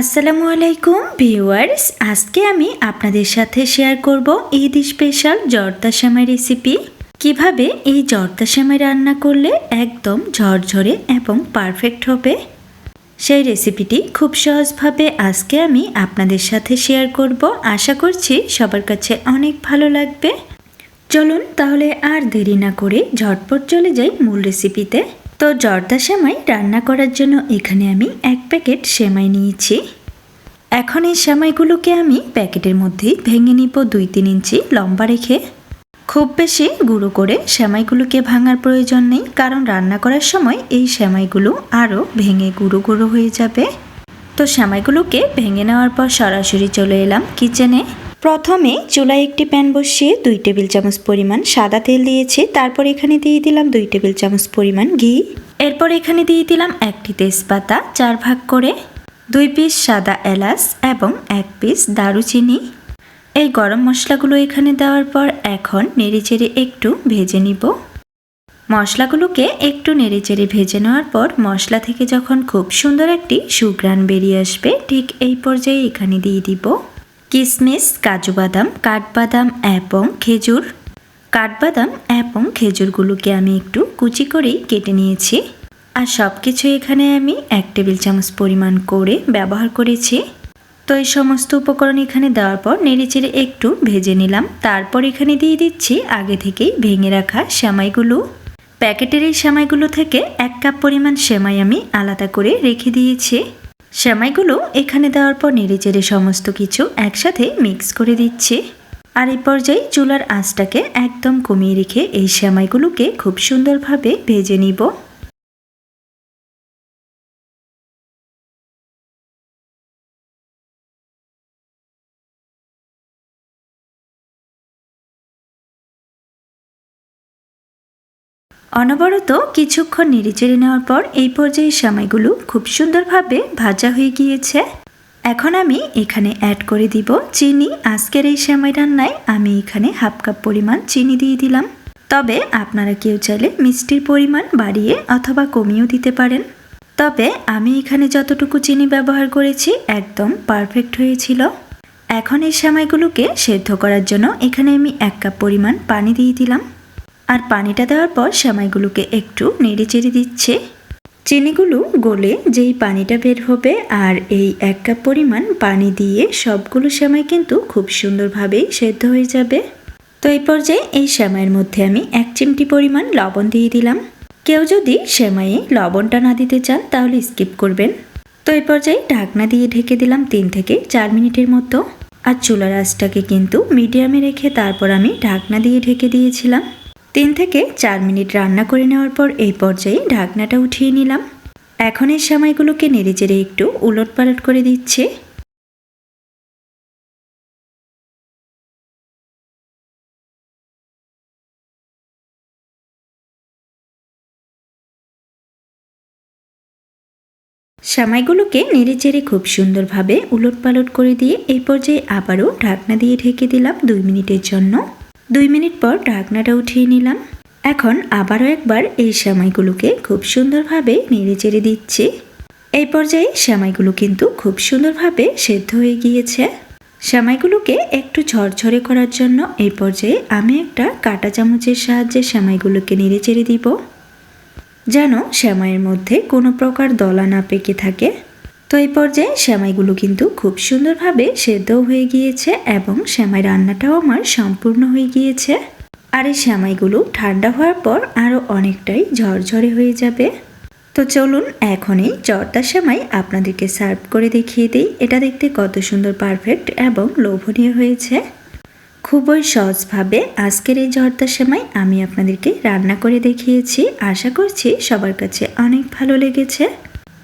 আসসালামু আলাইকুম ভিউয়ার্স। আজকে আমি আপনাদের সাথে শেয়ার করব ঈদ স্পেশাল জর্দা সেমাই রেসিপি। কীভাবে এই জর্দা সেমাই রান্না করলে একদম ঝরঝরে এবং পারফেক্ট হবে? সেই রেসিপিটি খুব সহজভাবে আজকে আমি আপনাদের সাথে শেয়ার করব। আশা করছি সবার কাছে অনেক ভালো লাগবে। চলুন তাহলে আর দেরি না করে ঝটপট চলে যাই মূল রেসিপিতে তো জর্দা সেমাই রান্না করার জন্য এখানে আমি এক প্যাকেট সেমাই নিয়েছি। এখন এই সেমাইগুলোকে আমি প্যাকেটের মধ্যেই ভেঙে নিব দুই তিন ইঞ্চি লম্বা রেখে। খুব বেশি গুঁড়ো করে সেমাইগুলোকে ভাঙার প্রয়োজন নেই, কারণ রান্না করার সময় এই সেমাইগুলো আরও ভেঙে গুঁড়ো গুঁড়ো হয়ে যাবে। তো সেমাইগুলোকে ভেঙে নেওয়ার পর সরাসরি চলে এলাম কিচেনে প্রথমে চুলায় একটি প্যান বসিয়ে দুই টেবিল চামচ পরিমাণ সাদা তেল দিয়েছি। তারপর এখানে দিয়ে দিলাম দুই টেবিল চামচ পরিমাণ ঘি। এরপর এখানে দিয়ে দিলাম একটি তেজপাতা, চার ভাগ করে দুই পিস সাদা এলাচ এবং এক পিস দারুচিনি। এই গরম মশলাগুলো এখানে দেওয়ার পর এখন নেড়েচেড়ে একটু ভেজে নিব। মশলাগুলোকে একটু নেড়েচেড়ে ভেজে নেওয়ার পর মশলা থেকে যখন খুব সুন্দর একটি সুগ্রান বেরিয়ে আসবে, ঠিক এই পর্যায়ে এখানে দিয়ে দিব। কিশমিশ কাজু বাদাম কাঠবাদাম এবং খেজুর। কাঠবাদাম এবং খেজুরগুলোকে আমি একটু কুচি করেই কেটে নিয়েছি। আর সব কিছু এখানে আমি এক টেবিল চামচ পরিমাণ করে ব্যবহার করেছি। তো এই সমস্ত উপকরণ এখানে দেওয়ার পর নেড়েচেড়ে একটু ভেজে নিলাম। তারপর এখানে দিয়ে দিচ্ছি আগে থেকেই ভেঙে রাখা সেমাইগুলো। প্যাকেটের এই সেমাইগুলো থেকে এক কাপ পরিমাণ সেমাই আমি আলাদা করে রেখে দিয়েছি। সেমাইগুলো এখানে দেওয়ার পর নেড়েচেড়ে সমস্ত কিছু একসাথে মিক্স করে দিচ্ছি। আর এই পর্যায়ে চুলার আঁচটাকে একদম কমিয়ে রেখে এই সেমাইগুলোকে খুব সুন্দরভাবে ভেজে নিব। অনবরত কিছুক্ষণ নেড়েচেড়ে নেওয়ার পর এই পর্যায়ে সেমাইগুলো খুব সুন্দরভাবে ভাজা হয়ে গিয়েছে। এখন আমি এখানে অ্যাড করে দিব চিনি। আজকের এই সেমাই রান্নায় আমি এখানে হাফ কাপ পরিমাণ চিনি দিয়ে দিলাম। তবে আপনারা কেউ চাইলে মিষ্টির পরিমাণ বাড়িয়ে অথবা কমিয়েও দিতে পারেন। তবে আমি এখানে যতটুকু চিনি ব্যবহার করেছি একদম পারফেক্ট হয়েছিল। এখন এই সেমাইগুলোকে সেদ্ধ করার জন্য এখানে আমি এক কাপ পরিমাণ পানি দিয়ে দিলাম। আর পানিটা দেওয়ার পর সেমাইগুলোকে একটু নেড়ে চেড়ে দিচ্ছে। চিনিগুলো গলে যেই পানিটা বের হবে আর এই এক কাপ পরিমাণ পানি দিয়ে সবগুলো সেমাই কিন্তু খুব সুন্দরভাবেই সেদ্ধ হয়ে যাবে। তো এই পর্যায়ে এই সেমাইয়ের মধ্যে আমি এক চিমটি পরিমাণ লবণ দিয়ে দিলাম। কেউ যদি সেমাইয়ে লবণটা না দিতে চান তাহলে স্কিপ করবেন। তো এই পর্যায়ে ঢাকনা দিয়ে ঢেকে দিলাম তিন থেকে চার মিনিটের মতো। আর চুলার আঁচটাকে কিন্তু মিডিয়ামে রেখে তারপর আমি ঢাকনা দিয়ে ঢেকে দিয়েছিলাম। তিন থেকে চার মিনিট রান্না করে নেওয়ার পর এই পর্যায়ে ঢাকনাটা উঠিয়ে নিলাম। এখন এই সেমাইগুলোকে নেড়ে চেড়ে একটু উলট পালট করে দিচ্ছে। সামাইগুলোকে নেড়ে চেড়ে খুব সুন্দরভাবে উলট পালট করে দিয়ে এই পর্যায়ে আবারও ঢাকনা দিয়ে ঢেকে দিলাম দুই মিনিটের জন্য। দুই মিনিট পর ঢাকনাটা উঠিয়ে নিলাম। এখন আবারও একবার এই সেমাইগুলোকে খুব সুন্দরভাবে নেড়ে চেড়ে দিচ্ছি। এই পর্যায়ে সেমাইগুলো কিন্তু খুব সুন্দরভাবে সেদ্ধ হয়ে গিয়েছে। সেমাইগুলোকে একটু ঝরঝরে করার জন্য এই পর্যায়ে আমি একটা কাটা চামচের সাহায্যে সেমাইগুলোকে নেড়ে চেড়ে দিব। যেন সেমাইয়ের মধ্যে কোনো প্রকার দলা না পেকে থাকে। তো এই পর্যায়ে সেমাইগুলো কিন্তু খুব সুন্দরভাবে সেদ্ধও হয়ে গিয়েছে এবং সেমাই রান্নাটাও আমার সম্পূর্ণ হয়ে গিয়েছে। আর এই সেমাইগুলো ঠান্ডা হওয়ার পর আরও অনেকটাই ঝরঝরে হয়ে যাবে। তো চলুন এখনই জর্দা সেমাই আপনাদেরকে সার্ভ করে দেখিয়ে দিই। এটা দেখতে কত সুন্দর পারফেক্ট এবং লোভনীয় হয়েছে। খুবই সহজভাবে আজকের এই জর্দা সেমাই আমি আপনাদেরকে রান্না করে দেখিয়েছি। আশা করছি সবার কাছে অনেক ভালো লেগেছে।